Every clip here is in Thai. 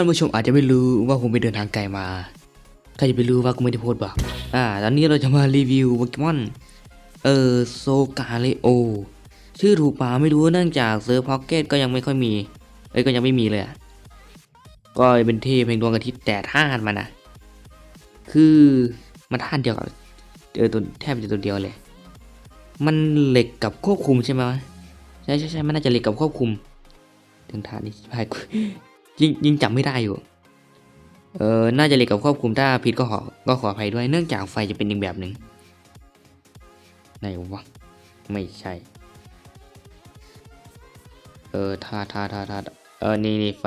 ท่านผู้ชมอาจจะไม่รู้ว่าผมไปเดินทางไกลมาใครจะไปรู้ว่ากูไม่ได้โพสต์บอกอ่า ตอนนี้เราจะมารีวิวโปเกมอน เออโซกาเลโอ ชื่อถูกป่าไม่รู้เนื่องจากเซิร์ฟพ็อกเก็ตก็ยังไม่ค่อยมี เอ้ยก็ยังไม่มีเลยอะก็เป็นเทพแห่งดวงอาทิตย์แต่ธาตุมันนะคือมันธาตุเดียวกับเออตัวแทบจะตัวเดียวเลย มันเหล็กกับควบคุมใช่ไหมใช่ใช่ใช่มันน่าจะเหล็กกับควบคุม ถึงธาตุนี้ใช่ยิ งยิ่งจำไม่ได้อยู่ เออน่าจะเหล็กกับควบคุมถ้าผิดก็ขอก็ขออภัยด้วยเนื่องจากไฟจะเป็นอีกแบบหนึ่งไหนวะไม่ใช่ เออท่าท่าท่าท่าเออนี่นี่ไฟ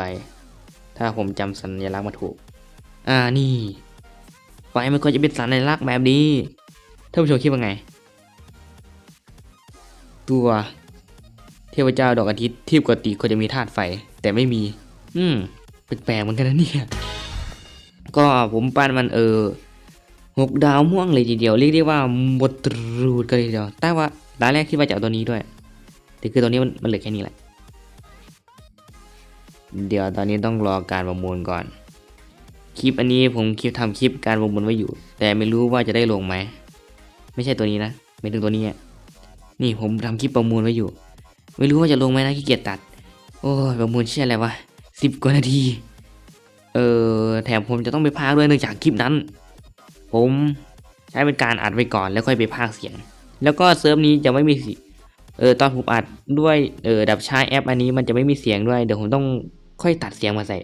ถ้าผมจำสัญลักษณ์มาถูก อ่านี่ ไฟมันควรจะเป็นสัญลักษณ์แบบนี้ท่านผู้ชมคิดว่าไง ตัวเทพเจ้าดอกอาทิตย์ที่ปกติควรจะมีธาตุไฟ แต่ไม่มี อืมแปลกๆเหมือนกันนะเนี่ยก็ผมปั้นมันเออหกดาวม่วงเลยทีเดียวเรียกได้ว่าหมดรูดกันเลยทีเดียวแต่ว่ารานแรกที่ว่าจะเอาตัวนี้ด้วยแต่คือตัวนี้มันมันเหลือแค่นี้แหละ เดี๋ยวตอนนี้ต้องรอการประมูลก่อน คลิปอันนี้ผมคลิปทำคลิปการประมูลไว้อยู่ แต่ไม่รู้ว่าจะได้ลงไหมไม่ใช่ตัวนี้นะไม่ถึงตัวนี้นี่ผมทำคลิปประมูลไว้อยู่ ไม่รู้ว่าจะลงไหมนะขี้เกียจตัด โอ้ประมูลเชื่ออะไรวะ สิบกว่านาที เออแถมผมจะต้องไปพากด้วยเนื่องจากคลิปนั้น ผมใช้เป็นการอัดไว้ก่อนแล้วค่อยไปพากเสียง แล้วก็เซิร์ฟนี้จะไม่มีเออตอนผมอัดด้วยเออดับใช้แอป อันนี้มันจะไม่มีเสียงด้วยเดี๋ยวผมต้องค่อยตัดเสียงมาใส่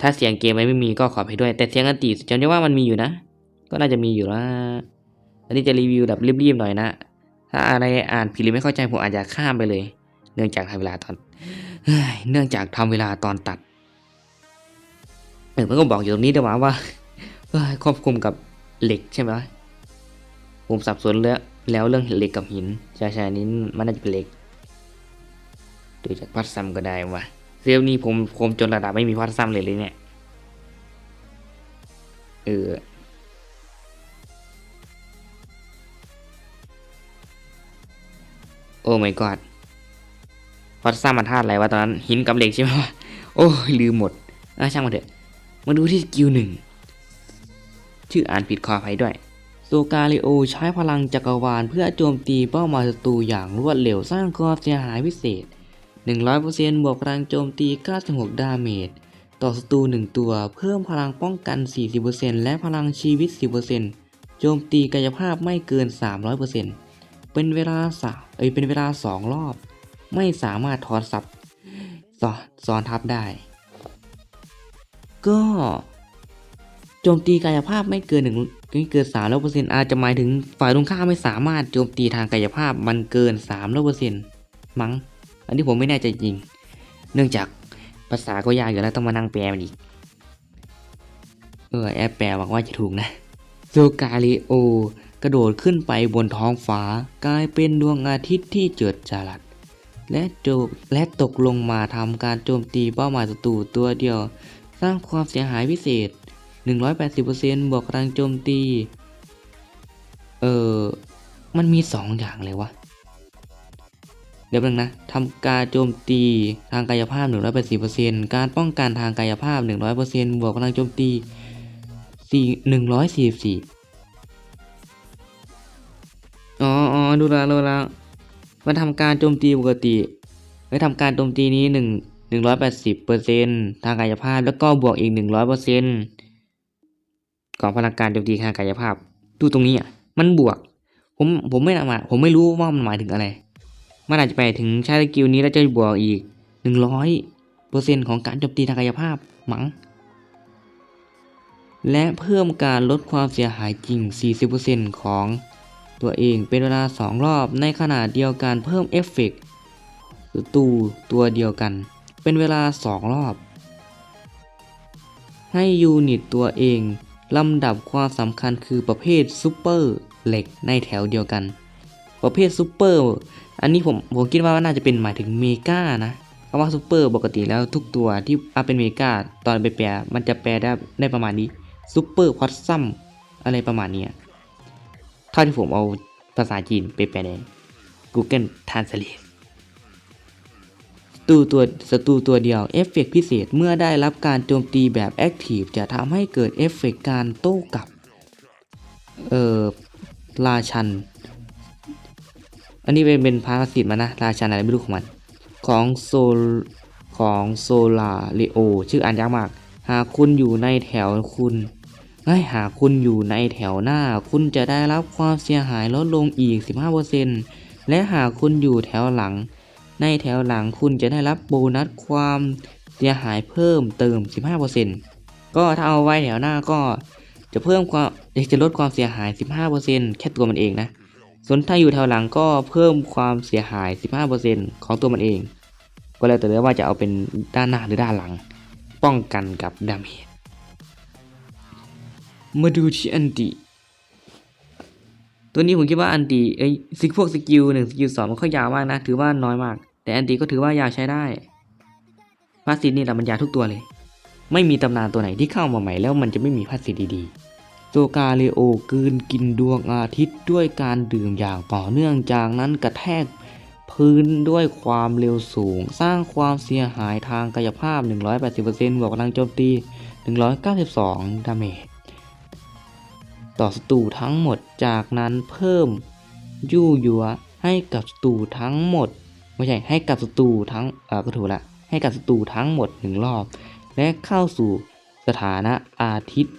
ถ้าเสียงเกมมันไม่มีก็ขอไปด้วย แต่เสียงอันตีจำได้ว่ามันมีอยู่นะ ก็น่าจะมีอยู่นะอันนี้จะรีวิวแบบรีบๆหน่อยนะ ถ้าอะไรอ่านผิดหรือไม่เข้าใจผมอาจจะข้ามไปเลย เนื่องจากทำเวลาตอน เนื่องจากทำเวลาตอนตัดเออมันก็บอกอยู่ตรงนี้ด้วยว่าว่าควบคุมกับเหล็กใช่ไหมผมสับสนแล้วแล้วเรื่องเหล็กกับหินใช่ใช่อันนี้มันน่าจะเป็นเหล็กดูจากพัดซัมก็ได้ว่ะเซลนี้ผมผมจนระดับไม่มีพัดซัมเลยเลยเนี่ยเออโอ้ my god พัดซัมมันธาตุอะไรวะตอนนั้นหินกับเหล็กใช่ไหมวะโอ้ยลืมหมดอะช่างมันเถอะมาดูที่สกิลหนึ่งชื่ออ่านผิดขออภัยด้วยโซกาเลโอใช้พลังจักรวาลเพื่อโจมตีเป้าหมายศัตรูอย่างรวดเร็วสร้างความเสียหายพิเศษ 100%บวกพลังโจมตี 96 ดาเมจ ต่อศัตรู1ตัว เพิ่มพลังป้องกัน 40%และพลังชีวิต 10%โจมตีกายภาพไม่เกิน 300%เป็นเวลาสาเอ้ยเป็นเวลา 2 รอบ ไม่สามารถถอนซับซ้อนซ้อนทับได้ ก็โจมตีกายภาพไม่เกินหนึ่งไม่เกินสามร้อยเปอร์เซ็นต์อาจจะหมายถึงฝ่ายตรงข้ามไม่สามารถโจมตีทางกายภาพมันเกินสามร้อยเปอร์เซ็นต์มั้ง อันนี้ผมไม่แน่ใจจริง เนื่องจากภาษาก็ยากอยู่แล้วต้องมานั่งแปลมันอีก เออแอปแปลหวังว่าจะถูกนะโซกาลิโอกระโดดขึ้นไปบนท้องฟ้ากลายเป็นดวงอาทิตย์ที่เจิดจรัส และโจและตกลงมาทำการโจมตีเป้าหมายศัตรูตัวเดียว สร้างความเสียหายพิเศษ 180%บวกพลังโจมตี เออมันมี 2 อย่างเลยวะ เดี๋ยวนึงนะทำการโจมตีทางกายภาพ 180%การป้องกันทางกายภาพ 100%บวกพลังโจมตี4 144อ๋ออ๋อดูแลวดูแลว มันทำการโจมตีปกติไม่ทำการโจมตีนี้หนึ่งหนึ่งร้อยแปดสิบเปอร์เซ็นทางกายภาพแล้วก็บวกอีกหนึ่งร้อยเปอร์เซ็นของพลังการโจมตีทางกายภาพ ดูตรงนี้อะมันบวก ผมผมไม่นมาผมไม่รู้ว่ามันหมายถึงอะไร มันอาจจะไปถึงใช้สกิลนี้แล้วจะบวกอีกหนึ่งร้อยเปอร์เซ็นของการโจมตีทางกายภาพมั้งและเพิ่มการลดความเสียหายจริง 40%ของ ตัวเองเป็นเวลา 2 รอบในขณะเดียวกันเพิ่มเอฟเฟกต์ตูตัวเดียวกัน เป็นเวลา 2 รอบ ให้ยูนิตตัวเองลำดับความสำคัญคือประเภทซูเปอร์เหล็กในแถวเดียวกัน ประเภทซูเปอร์อันนี้ผมผมคิดว่าน่าจะเป็นหมายถึงเมกานะคำว่าซูเปอร์ปกติแล้วทุกตัวที่อาเป็นเมกาตอนไปแปลมันจะแปลได้ได้ประมาณนี้ซูเปอร์ควอตซัมอะไรประมาณนี้ ท่าที่ผมเอาภาษาจีนไปแปลใน Google Translate ตูตัวศัตรูตัวเดียวเอฟเฟกต์พิเศษเมื่อได้รับการโจมตีแบบแอคทีฟจะทำให้เกิดเอฟเฟกต์การโต้กลับ เอ่อราชัน อันนี้เป็นเป็นพาราสิตมานะ ราชันอะไรไม่รู้ของมัน ของโซลของโซลาเรโอ ชื่ออ่านยากมาก หากคุณอยู่ในแถวคุณ เฮ้ยหากคุณอยู่ในแถวหน้า คุณจะได้รับความเสียหายลดลงอีก 15%และหากคุณอยู่แถวหลัง ในแถวหลังคุณจะได้รับโบนัสความเสียหายเพิ่มเติม 15%ก็ถ้าเอาไว้แถวหน้าก็จะเพิ่มความจะลดความเสียหาย 15%แค่ตัวมันเองนะ ส่วนถ้าอยู่แถวหลังก็เพิ่มความเสียหาย 15%ของตัวมันเอง ก็แล้วแต่เลือกว่าจะเอาเป็นด้านหน้าหรือด้านหลัง ป้องกันกับดาเมจ มาดูที่อันติ ตัวนี้ผมคิดว่าอันติไอ้สิพวกสกิลหนึ่งสกิลสองมันก็ยยาวมากนะ ถือว่าน้อยมาก แต่อันติก็ถือว่ายาวใช้ได้พาสซีนี่แหละมันยาวทุกตัวเลย ไม่มีตำนานตัวไหนที่เข้ามาใหม่แล้วมันจะไม่มีพาสซีดีๆโซกาเลโอกืนกินดวงอาทิตย์ด้วยการดื่มอย่างต่อเนื่องจากนั้นกระแทกพื้นด้วยความเร็วสูง สร้างความเสียหายทางกายภาพ 180%บวกพลังโจมตี 192 ดาเมจ ต่อศัตรูทั้งหมดจากนั้นเพิ่มยู่ยัวให้กับศัตรูทั้งหมด ไม่ใช่ให้กับศัตรูทั้งเออก็ถูกละให้กับศัตรูทั้งหมดหนึ่งรอบ และเข้าสู่สถานะอาทิตย์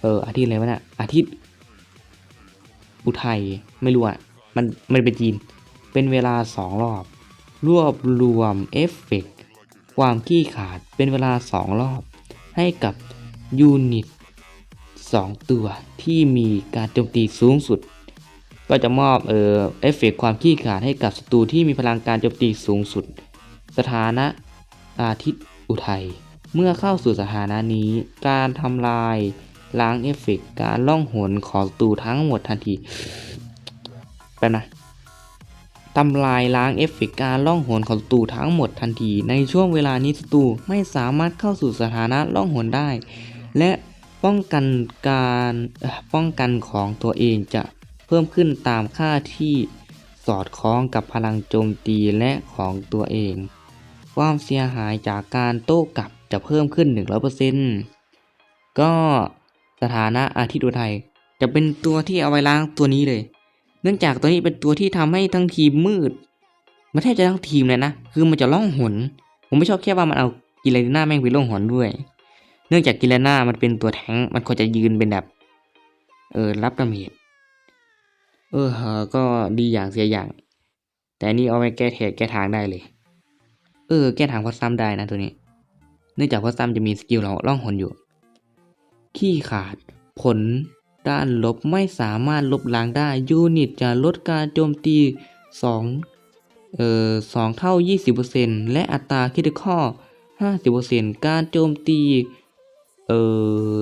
เอออาทิตย์อะไรวะเนี่ยอาทิตย์อุทัยไม่รู้อะมันมันเป็นจีน เป็นเวลาสองรอบ รวบรวมเอฟเฟกต์ความขี้ขาดเป็นเวลาสองรอบ ให้กับยูนิต 2 ตัวที่มีการโจมตีสูงสุด ก็จะมอบเอ่อเอฟเฟกต์ความขี้ขลาดให้กับศัตรูที่มีพลังการโจมตีสูงสุด สถานะอาทิตย์อุทัย เมื่อเข้าสู่สถานะนี้ การทำลายล้างเอฟเฟกต์การล่องหนของศัตรูทั้งหมดทันทีแป๊บนะทำลายล้างเอฟเฟกต์การล่องหนของศัตรูทั้งหมดทันที ในช่วงเวลานี้ศัตรูไม่สามารถเข้าสู่สถานะล่องหนได้ และ ป้องกันการป้องกันของตัวเองจะเพิ่มขึ้นตามค่าที่สอดคล้องกับพลังโจมตีและของตัวเอง ความเสียหายจากการโต้กลับจะเพิ่มขึ้น 100%ก็สถานะอาทิตย์อุทัยจะเป็นตัวที่เอาไว้ล้างตัวนี้เลย เนื่องจากตัวนี้เป็นตัวที่ทำให้ทั้งทีมมืดมันแทบจะทั้งทีมเลยนะ คือมันจะล่องหน ผมไม่ชอบแค่ว่ามันเอากิเลนหน้าแม่งไปล่องหนด้วย เนื่องจากกิเลน่ามันเป็นตัวแทงมันควรจะยืนเป็นแบบ เออรับดาเมจเออเก็ดีอย่างเสียอย่าง แต่นี่เอาไปแก้เทแก้ทางได้เลย เออ แก้ทางพอซ้ำได้นะตัวนี้ เนื่องจากพอซ้ำจะมีสกิลเราล่องหนอยู่ ขี้ขาดผลด้านลบไม่สามารถลบล้างได้ยูนิตจะลดการโจมตี2เอ่อสองเท่า 20%และอัตราคิดข้อ 50%การโจมตี เออ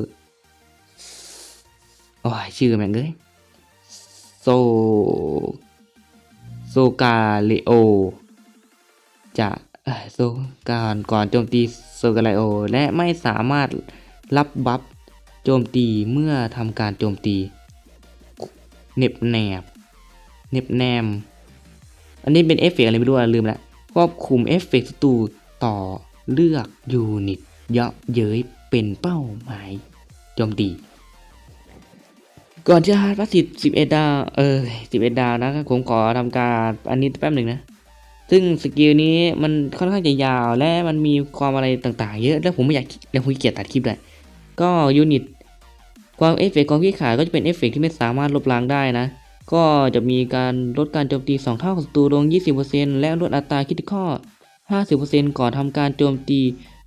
โอ้ยชื่อแม่งเลยโซโซกาเลโอจะโซการก่อนโจมตีโซกาเลโอ และไม่สามารถรับบัฟโจมตีเมื่อทำการโจมตีเน็บแนบเน็บแนม อันนี้เป็นเอฟเฟกต์อะไรไม่รู้อะลืมละควบคุมเอฟเฟกต์ศัตรูต่อเลือกยูนิตเยาะเย้ย เป็นเป้าหมายโจมตี ก่อนจะฮาร์ดพัสสิบ11ดาว เออ11ดาวนะผมขอทำการอันนี้แป๊บหนึ่งนะ ซึ่งสกิลนี้มันค่อนข้างจะยาวและมันมีความอะไรต่างๆ เยอะ แล้วผมไม่อยากแล้วผมเกียจตัดคลิปเลยก็ยูนิตความเอฟเฟกต์ความขี้ขาดก็จะเป็นเอฟเฟกต์ที่ไม่สามารถลบล้างได้นะ ก็จะมีการลดการโจมตี 2 เท่าของศัตรูลง 20%และลดอัตราคิดข้อ 50%ก่อนทำการโจมตี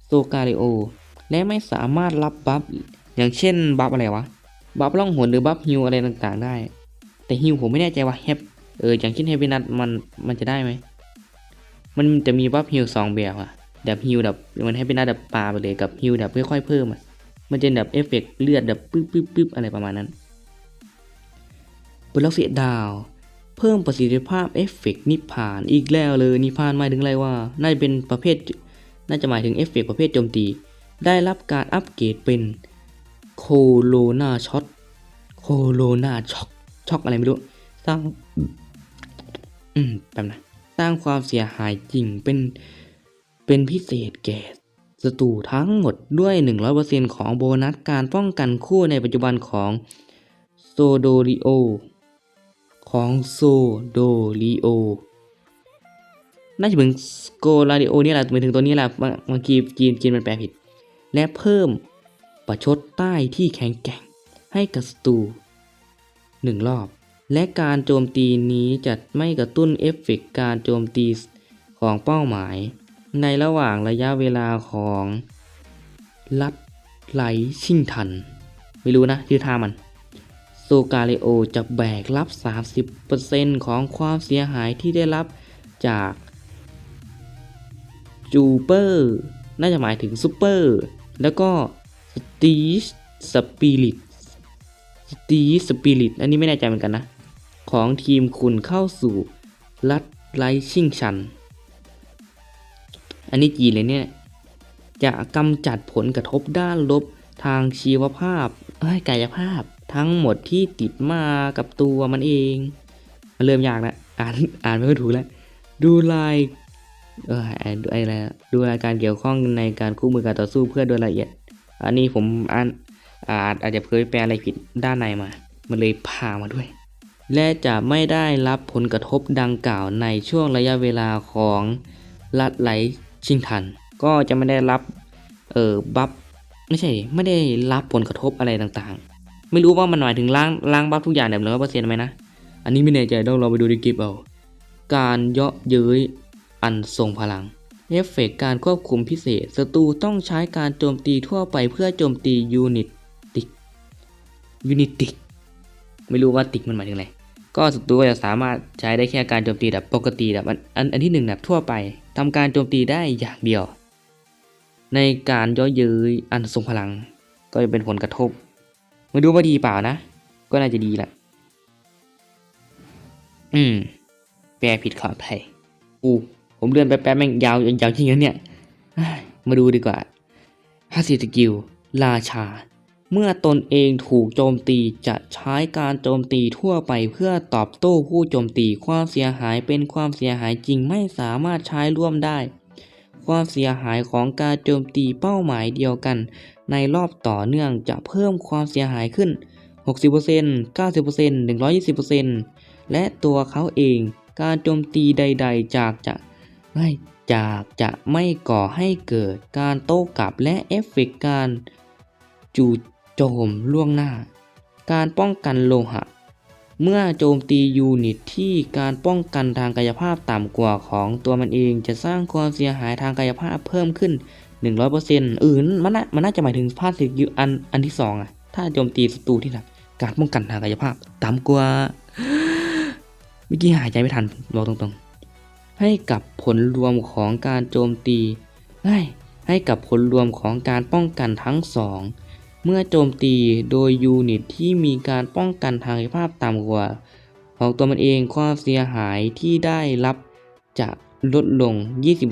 โซกาเรโอ และไม่สามารถรับบัฟอย่างเช่นบัฟอะไรวะบัฟล่องหนหรือบัฟฮิวอะไรต่างๆ ได้ แต่ฮิวผมไม่แน่ใจว่าแฮปเอออย่างเช่นเฮปปี้นัทมันมันจะได้ไหมมันจะมีบัฟฮิวสองแบบอะแบบฮิวแบบมันให้เป็นหน้าแบบปาไปเลยกับฮิวแบบค่อยๆเพิ่มอะมันจะแบบเอฟเฟกต์เลือดแบบปึ๊บปึ๊บปึ๊บอะไรประมาณนั้นบล็อกเสียดาว เพิ่มประสิทธิภาพเอฟเฟกต์นิพานอีกแล้วเลยนิพพานหมายถึงอะไรว่า น่าจะเป็นประเภท น่าจะหมายถึงเอฟเฟกต์ประเภทโจมตี ได้รับการอัปเกรดเป็นโคโลนาช็อตโคโลนาช็อกช็อกอะไรไม่รู้ สร้าง อืมแป๊บนะ สร้างความเสียหายจริงเป็น เป็นพิเศษแก่ศัตรูทั้งหมดด้วย 100%ของโบนัสการป้องกันคู่ในปัจจุบันของโซโดริโอ ของโซโดริโอ น่าจะเป็นโกลาดิโอนี่แหละหมายถึงตัวนี้แหละบางบางทีจีนจีนมันแปลผิด และเพิ่มประชดใต้ที่แข็งแกร่งให้กับศัตรูหนึ่งรอบ และการโจมตีนี้จะไม่กระตุ้นเอฟเฟกการโจมตีของเป้าหมาย ในระหว่างระยะเวลาของลัดไหลชิงทัน ไม่รู้นะชื่อท่ามันโซกาเลโอจะแบกรับ 30%ของความเสียหายที่ได้รับจากจูเปอร์ น่าจะหมายถึงซูเปอร์ แล้วก็สตีสปิริตสตีสปิริตอันนี้ไม่แน่ใจเหมือนกันนะ ของทีมคุณเข้าสู่ลัดไลชิงชัน อันนี้จีเลยเนี่ย จะกำจัดผลกระทบด้านลบทางชีวภาพเอ้ยกายภาพทั้งหมดที่ติดมากับตัวมันเอง มันเริ่มยากแล้วอ่านอ่านไม่ค่อยถูกแล้วดูลาย ออไอ้ไอ้อะไรดูรายการเกี่ยวข้องในการคู่มือการต่อสู้เพื่อโดยละเอียด อันนี้ผมอ่านอาจอาจจะเคยแปลอะไรผิดด้านในมา มันเลยพามาด้วย และจะไม่ได้รับผลกระทบดังกล่าวในช่วงระยะเวลาของลัดไหลชิงทัน ก็จะไม่ได้รับเออบัฟไม่ใช่ไม่ได้รับผลกระทบอะไรต่างๆ ไม่รู้ว่ามันหมายถึงล้างล้างบัฟทุกอย่างแบบร้อยเปอร์เซ็นต์ไหมนะ อันนี้ไม่แน่ใจต้องลองไปดูในคลิปเอา การเยาะเย้ย อันทรงพลัง เอฟเฟกต์การควบคุมพิเศษศัตรูต้องใช้การโจมตีทั่วไปเพื่อโจมตียูนิตติกยูนิตติกไม่รู้ว่าติกมันหมายถึงอะไรก็ศัตรูก็จะสามารถใช้ได้แค่การโจมตีแบบปกติแบบอันอันอันที่หนึ่งแบบทั่วไปทำการโจมตีได้อย่างเดียว ในการย่อเย้ยอันทรงพลัง ก็จะเป็นผลกระทบ ไม่รู้ว่าดีเปล่านะ ก็น่าจะดีแหละอืม แปลผิดขออภัยอู้ ผมเลื่อนไปแป๊บแม่งยาวยาวจริงนะเนี่ยเอ้ยมาดูดีกว่าห้าสิสกิลราชา เมื่อตนเองถูกโจมตีจะใช้การโจมตีทั่วไปเพื่อตอบโต้ผู้โจมตีความเสียหายเป็นความเสียหายจริงไม่สามารถใช้ร่วมได้ ความเสียหายของการโจมตีเป้าหมายเดียวกัน ในรอบต่อเนื่องจะเพิ่มความเสียหายขึ้น 60% 90% 120%และตัวเขาเองการโจมตีใด ๆ จากจะ ไม่จากจะไม่ก่อให้เกิดการโต้กลับและเอฟเฟกต์การจู่โจมล่วงหน้า การป้องกันโลหะ เมื่อโจมตียูนิตที่การป้องกันทางกายภาพต่ำกว่าของตัวมันเองจะสร้างความเสียหายทางกายภาพเพิ่มขึ้น 100%อื่นมันน่ามันน่าจะหมายถึงภาพสิกิลอันอันที่สองอะถ้าโจมตีศัตรูที่หนักการป้องกันทางกายภาพต่ำกว่าเมื่อกี้หายใจไม่ทันบอกตรงๆ ให้กับผลรวมของการโจมตีให้ให้กับผลรวมของการป้องกันทั้งสอง เมื่อโจมตีโดยยูนิตที่มีการป้องกันทางกายภาพต่ำกว่า ของตัวมันเองความเสียหายที่ได้รับจะลดลง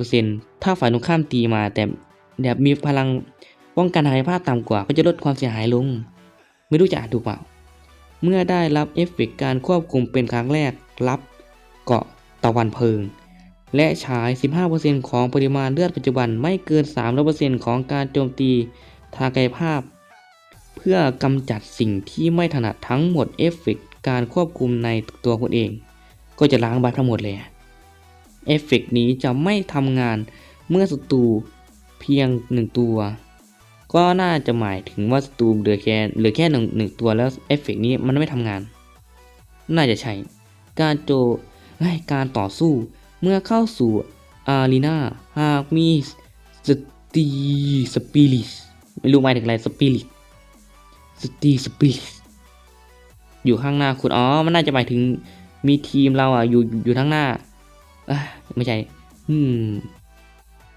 20%ถ้าฝ่ายตรงข้ามตีมาแต่แบบมีพลังป้องกันทางกายภาพต่ำกว่า ก็จะลดความเสียหายลง ไม่รู้จะอ่านถูกเปล่า เมื่อได้รับเอฟเฟกต์การควบคุมเป็นครั้งแรกรับเกาะตะวันเพลิง และฉาย 15%ของปริมาณเลือดปัจจุบันไม่เกิน 300%ของการโจมตีทางกายภาพ เพื่อกำจัดสิ่งที่ไม่ถนัดทั้งหมดเอฟเฟกต์การควบคุมในตัวคุณเอง ก็จะล้างบัฟทั้งหมดเลยเอฟเฟกต์นี้จะไม่ทำงานเมื่อศัตรูเพียงหนึ่งตัว ก็น่าจะหมายถึงว่าศัตรูเหลือแค่เหลือแค่หนึ่งหนึ่งตัวแล้วเอฟเฟกต์นี้มันไม่ทำงาน น่าจะใช่ การโจการต่อสู้ เมื่อเข้าสู่อารีนาหากมีสตีสปิริตไม่รู้หมายถึงอะไรสปิริตสตีสปิริตอยู่ข้างหน้าคุณอ๋อมันน่าจะหมายถึงมีทีมเราอะอยู่อยู่ข้างหน้าอไม่ใช่อืม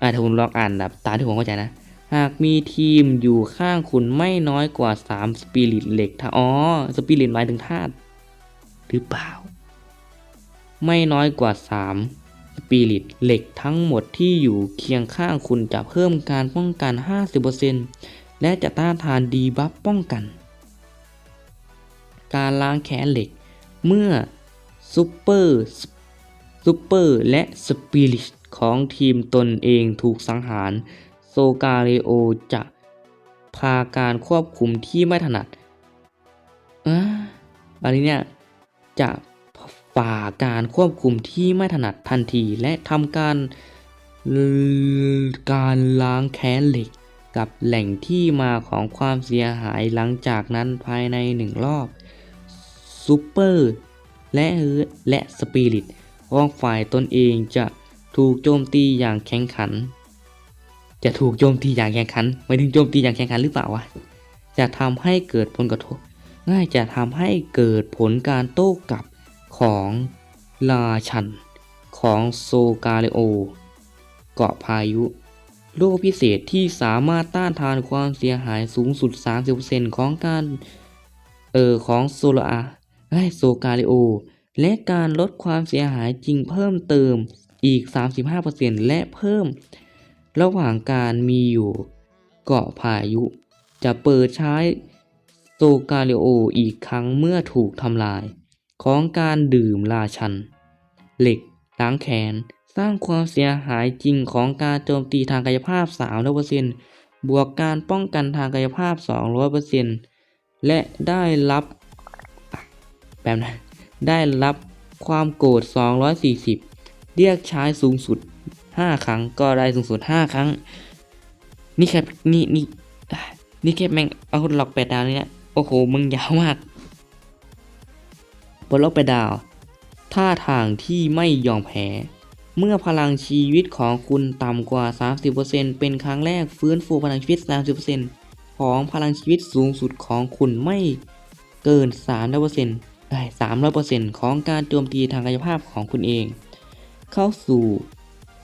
อ่าถ้าคุณลองอ่านแบบตามที่ผมเข้าใจนะ หากมีทีมอยู่ข้างคุณไม่น้อยกว่า3สปิริตเหล็กถ้าอ๋อสปิริตหมายถึงธาตุหรือเปล่า ไม่น้อยกว่า3 สปิริตเหล็กทั้งหมดที่อยู่เคียงข้างคุณจะเพิ่มการป้องกัน 50%และจะต้านทานดีบัฟป้องกัน การล้างแค้นเหล็ก เมื่อซูเปอร์ซูเปอร์และสปิริตของทีมตนเองถูกสังหาร โซกาเลโอจะพาการควบคุมที่ไม่ถนัดอะอะไรเนี่ยจะ ฝ่าการควบคุมที่ไม่ถนัดทันทีและทำการการล้างแค้นเหล็กกับแหล่งที่มาของความเสียหายหลังจากนั้นภายในหนึ่งรอบซูเปอร์และและสปิริตของฝ่ายตนเองจะถูกโจมตีอย่างแข็งขัน จะถูกโจมตีอย่างแข่งขันหมายถึงโจมตีอย่างแข่งขันหรือเปล่าวะจะทำให้เกิดผลกระทบง่ายจะทำให้เกิดผลการโต้กลับ ของราชัน ของโซกาเลโอ เกาะพายุโลกพิเศษที่สามารถต้านทานความเสียหายสูงสุด 30%ของการเออของโซลาไอโซกาเลโอ และการลดความเสียหายจริงเพิ่มเติมอีก 35%และเพิ่ม ระหว่างการมีอยู่เกาะพายุ จะเปิดใช้โซกาเลโออีกครั้งเมื่อถูกทำลาย ของการดื่มราชัน เหล็กล้างแขน สร้างความเสียหายจริงของการโจมตีทางกายภาพ 300%บวกการป้องกันทางกายภาพ 200%และได้รับแบบนั้นได้รับความโกรธ 240 เรียกใช้สูงสุด 5 ครั้งก็ได้สูงสุด 5 ครั้ง นี่แค่นี่นี่นี่แค่แม่งเอาหลอกแปดดาวเนี่ยโอ้โห มึงยาวมาก บนโลกแปดดาว ท่าทางที่ไม่ยอมแพ้ เมื่อพลังชีวิตของคุณต่ำกว่า 30%เป็นครั้งแรกฟื้นฟูพลังชีวิต 30%ของพลังชีวิตสูงสุดของคุณไม่เกิน 300%ได้ 300%ของการโจมตีทางกายภาพของคุณเอง เข้าสู่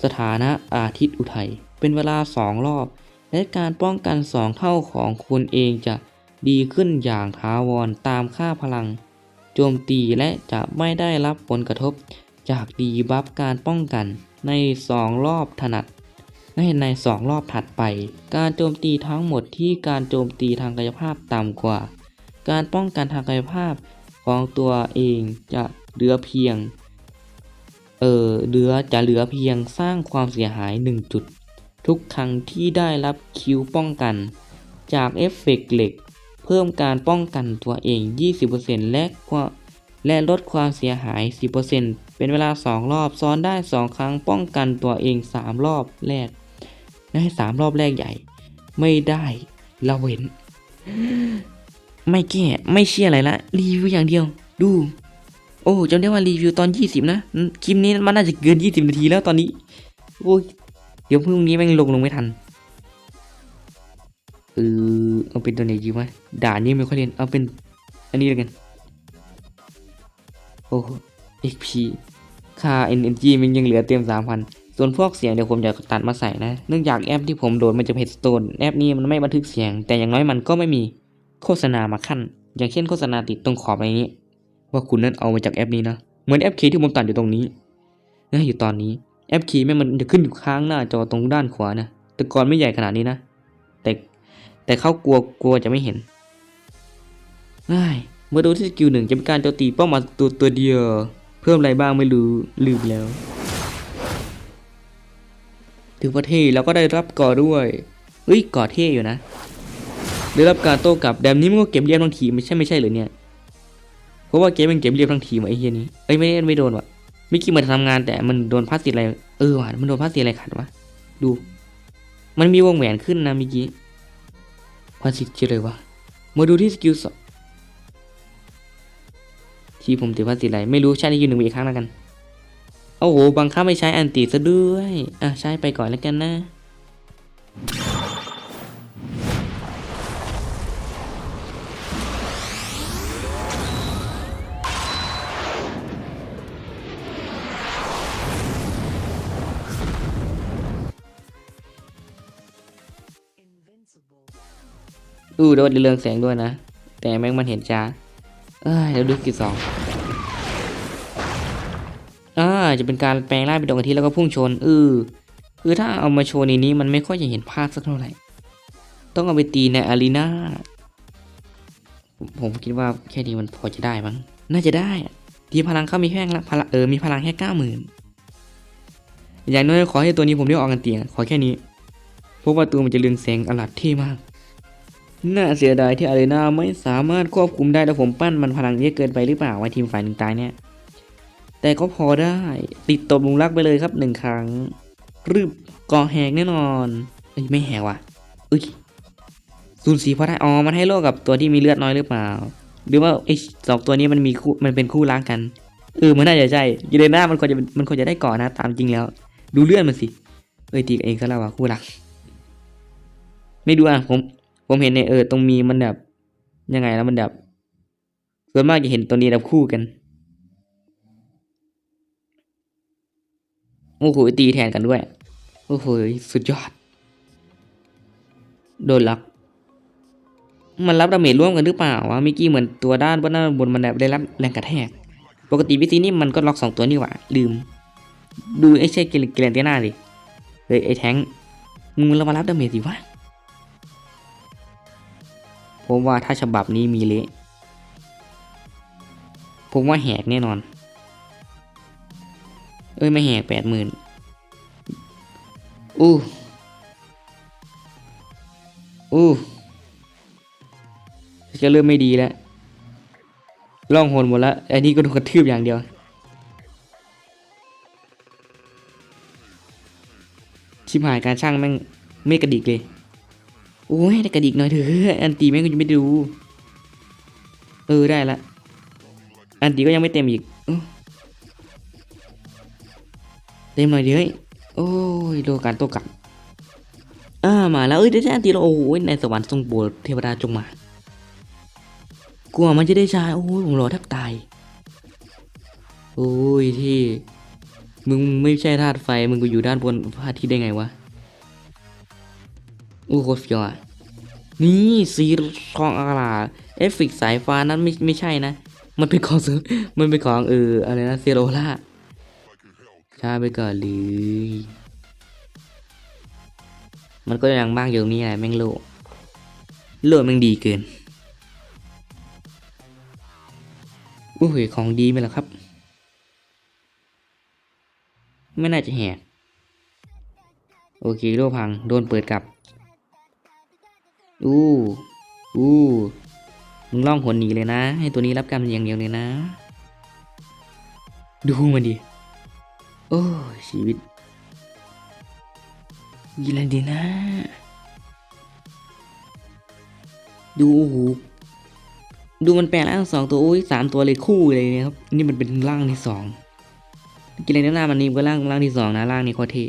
สถานะอาทิตย์อุทัย เป็นเวลา 2 รอบ และการป้องกัน 2 เท่าของคุณเองจะดีขึ้นอย่างถาวรตามค่าพลัง โจมตีและจะไม่ได้รับผลกระทบจากดีบัฟการป้องกันใน 2 รอบถนัดในใน 2 รอบถัดไป การโจมตีทั้งหมดที่การโจมตีทางกายภาพต่ำกว่า การป้องกันทางกายภาพของตัวเองจะเหลือเพียง เออเหลือจะเหลือเพียงสร้างความเสียหาย 1 จุด ทุกครั้งที่ได้รับคิวป้องกัน จากเอฟเฟกต์เหล็ก เพิ่มการป้องกันตัวเอง 20%และและลดความเสียหาย 10%เป็นเวลา 2 รอบ ซ้อนได้ 2 ครั้งป้องกันตัวเอง 3 รอบแรกได้3รอบแรกใหญ่ ไม่ได้ละเว้น ไม่แก้ไม่เชื่ออะไรละ รีวิวอย่างเดียว ดู โอ้จำได้ว่ารีวิวตอน 20 นะ คลิปนี้มันน่าจะเกิน 20 นาทีแล้วตอนนี้ โอ้ยเดี๋ยวพรุ่งนี้แม่งลงลงไม่ทัน ออเอาเป็นตัวไหนดีวะด่านนี้ไม่ค่อยเล่นเอาเป็น อันนี้แล้วกัน โอ้โห XP ค่า Energy มันยังเหลือเต็ม3,000ส่วนพวกเสียงเดี๋ยวผมจะตัดมาใส่นะ เนื่องจากแอปที่ผมโหลดมันจะเพจสโตนแอปนี้มันไม่บันทึกเสียง แต่อย่างน้อยมันก็ไม่มีโฆษณามาขั้น อย่างเช่นโฆษณาติดตรงขอบอะไรนี้ ว่าคุณนั้นเอามาจากแอปนี้นะ เหมือนแอปคีที่ผมตัดอยู่ตรงนี้นะอยู่ตอนนี้แอปคีแม่มันจะขึ้นอยู่ข้างหน้าจอตรงด้านขวานะ แต่ก่อนไม่ใหญ่ขนาดนี้นะ แต่เขากลัวกลัวจะไม่เห็นง่ายเมื่อดูที่สกิลหนึ่งจะเป็นการโจมตีเป้าหมายตัวตัวเดียว เพิ่มอะไรบ้างไม่รู้ลืมแล้วถือว่าเท่แล้วก็ได้รับก่อด้วยเฮ้ยก่อเท่อยู่นะ ได้รับการโต้กลับแบบนี้มันก็เก็บเรียบทั้งทีไม่ใช่ไม่ใช่หรือเนี่ยเพราะว่าเกมมันเก็บเรียบทั้งทีมไอ้เฮียนี้เอ้ยไม่ไม่โดนวะไม่คิดมันทำงานแต่มันโดนพลาสซีฟอะไรเออว่ะมันโดนพลาสซีฟอะไรขัดวะดู มันมีวงแหวนขึ้นนะเมื่อกี้ พาสซีฟเจอเลยวะมาดูที่สกิลสองที่ผมถือพาสซีฟอะไรไม่รู้ใช้ในยูหนึ่งอีกครั้งแล้วกันโอ้โหบังคับไม่ใช้อันติซะด้วยอะใช้ไปก่อนแล้วกันนะ อู้โดนเรืองแสงด้วยนะ แต่แม่งมันเห็นจ้าเอ้ยเดี๋ยวดูกี่สองอ่าจะเป็นการแปลงร่างเป็นดวงอาทิตย์แล้วก็พุ่งชนเออคือถ้าเอามาโชว์ในนี้มันไม่ค่อยจะเห็นภาพสักเท่าไหร่ ต้องเอาไปตีในอารีนาผมคิดว่าแค่นี้มันพอจะได้มั้ง น่าจะได้อะทีพลังเขามีแค่ละพลังเออมีพลังแค่เก้าหมื่นอย่างน้อยขอให้ตัวนี้ผมได้ออกกันเตียงขอแค่นี้ เพราะว่าตัวมันจะเรืองแสงอลัดเท่มาก น่าเสียดายที่อารีนาไม่สามารถควบคุมได้แล้วผมปั้นมันพลังเยอะเกินไปหรือเปล่าไว่าทีมฝ่ายหนึ่งตายเนี่ย แต่ก็พอได้ติดตบลุงรักไปเลยครับหนึ่งครั้งรึบก่อแหกแน่นอนเอ้ยไม่แหกว่ะอุ้ยสูญสีเพราะได้อ๋อมันให้โลกกับตัวที่มีเลือดน้อยหรือเปล่า หรือว่าไอ้สองตัวนี้มันมีคู่มันเป็นคู่รักกันเออมันน่าจะใช่ยูเรน่ามันควรจะมันควรจะได้ก่อนนะตามจริงแล้ว ดูเลือดมันสิเอ้ยตีกันเองซะแล้วว่ะคู่รัก ไม่ดูอะผม ผมเห็นในเออตรงมีมันแบบยังไงแล้วมันแบบส่วนมากจะเห็นตัวนี้แบบคู่กันโอ้โหตีแทนกันด้วยโอ้โหสุดยอด โดนล็อกมันรับดาเมจร่วมกันหรือเปล่าวะมื่อกี้เหมือนตัวด้านบนด้านบนมันแบบได้รับแรงกระแทก ปกติวิธีนี้มันก็ล็อกสองตัวนี่หว่า ลืม ดูไอ้ใช่เกลเกลนเตียนาดิเฮ้ยไอ้แทงมึงเรามารับดาเมจสิวะ ผมว่าถ้าฉบับนี้มีเละผมว่าแหกแน่นอน เอ้ยไม่แหกแปดหมื่นอู้อู้จะเริ่มไม่ดีแล้วล่องหนหมดแล้วอันนี้ก็โดนกระทืบอย่างเดียว ชิบหายการช่างแม่งไม่กระดิกเลย อ้ยได้กระดิกหน่อยเถอะอันตีแม่งก็ยังไม่ดู เออได้ละ อันตีก็ยังไม่เต็มอีก เต็มหน่อยเดียวเฮ้ยโอ้ยโลการโตกลับอ่ามาแล้วเอ้ยได้อันตีแล้วโอ้ยในสวรรค์ทรงโปรดเทวดาจงมากลัวมันจะได้ใช้โอ้ยผมรอแทบตายโอ้ยที่ มึงไม่ใช่ธาตุไฟ มึงก็อยู่ด้านบนพระอาทิตย์ได้ไงวะ อ้โคตรเฟียวอะนี่สีทองอาราเอฟเฟกสายฟ้านั้นไม่ไม่ใช่นะ มันเป็นของเสริมมันเป็นของเอออะไรนะเซโรล่าช้าไปก่อนเลยมันก็ยังบ้างอยู่ตรงนี้แหละแม่งโลโลแม่งดีเกินโอ้ยของดีไหมล่ะครับ ไม่น่าจะแหกโอเคโลพังโดนเปิดกลับ อู้อู้มึงล่องหนหนีเลยนะ ให้ตัวนี้รับกรรมอย่างเดียวเลยนะ ดูมันดิ โอ้ชีวิตยีอะไรดีนะ ดูโอ้โหดูมันแปลงร่างสองตัวโอ้ยสามตัวเลยคู่เลยเนี่ยครับ นี่มันเป็นร่างที่สองกินอะไรหน้ามันนี่ก็ร่างร่างที่สองนะร่างนี้โคตรเท่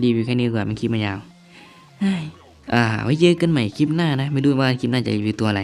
รีวิวแค่นี้ก่อนมันคลิปมันยาว อ่าไว้เจอกันใหม่คลิปหน้านะ ไม่รู้ว่าคลิปหน้าจะรีวิวตัวอะไร